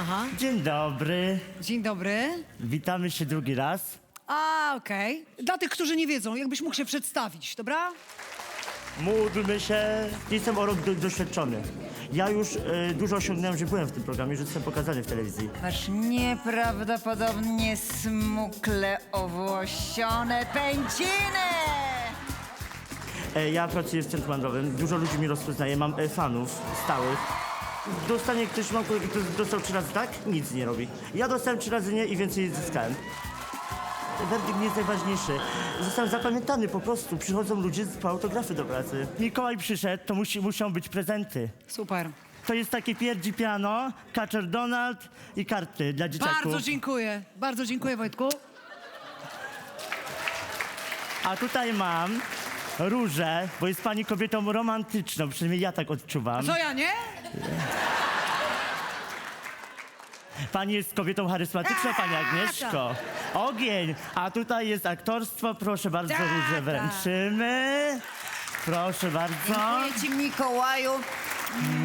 Aha. Dzień dobry. Dzień dobry. Witamy się drugi raz. A, okej. Dla tych, którzy nie wiedzą, jakbyś mógł się przedstawić, dobra? Módlmy się. Jestem o rok do, doświadczony. Ja już e, dużo osiągnąłem, że byłem w tym programie, że jestem pokazany w telewizji. Masz nieprawdopodobnie smukle owłosione pęciny! E, ja pracuję w centrum handlowym, dużo ludzi mnie rozpoznaje, mam e, fanów stałych. Dostanie ktoś, mam kolegę, kto dostał trzy razy tak, nic nie robi. Ja dostałem trzy razy nie i więcej zyskałem. Werdykt nie jest najważniejszy. Zostałem zapamiętany po prostu. Przychodzą ludzie po autografy do pracy. Mikołaj przyszedł, to musi, muszą być prezenty. Super. To jest takie pierdzi piano, Kaczor Donald i karty dla dzieciaków. Bardzo dziękuję. Bardzo dziękuję, Wojtku. A tutaj mam różę, bo jest pani kobietą romantyczną, przynajmniej ja tak odczuwam. Co ja, nie? Pani jest kobietą charyzmatyczną, pani Agnieszko. Ogień. A tutaj jest aktorstwo, proszę bardzo, Tak, różę tak. wręczymy. Proszę bardzo. Dziękuję ci, Mikołaju.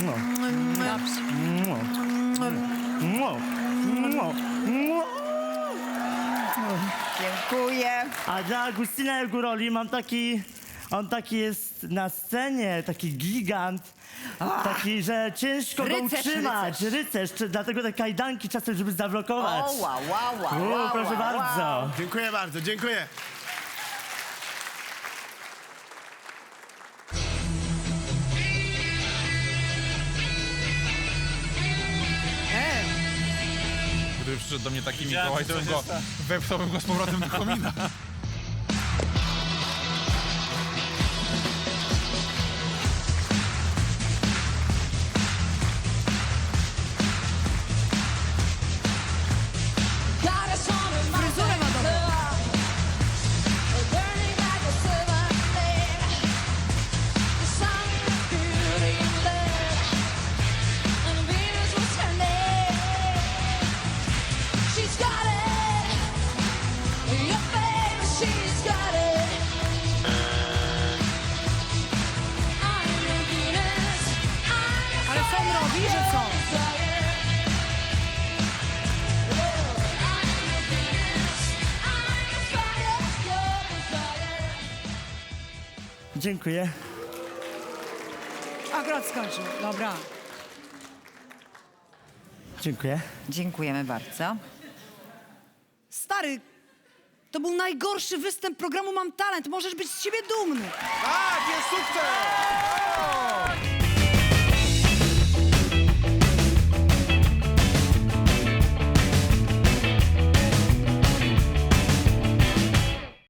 Mua, mua, mua, mua. Dziękuję. A dla Augustyna Góroli mam taki... On taki jest na scenie, taki gigant. Taki, że ciężko go Rycerz, utrzymać. rycerz. Czy- Dlatego te kajdanki czasem, żeby zablokować. O, wow, wow, wow, U, wow, proszę wow, bardzo. wow. Dziękuję bardzo, dziękuję. E, Gdyby przyszedł do mnie taki Mikołaj, to bym go wepchnąłbym go z powrotem do komina. Dziękuję. Akurat skończył. Dobra. Dziękuję. Dziękujemy bardzo. Stary, to był najgorszy występ programu Mam Talent. Możesz być z siebie dumny. Tak, jest sukces!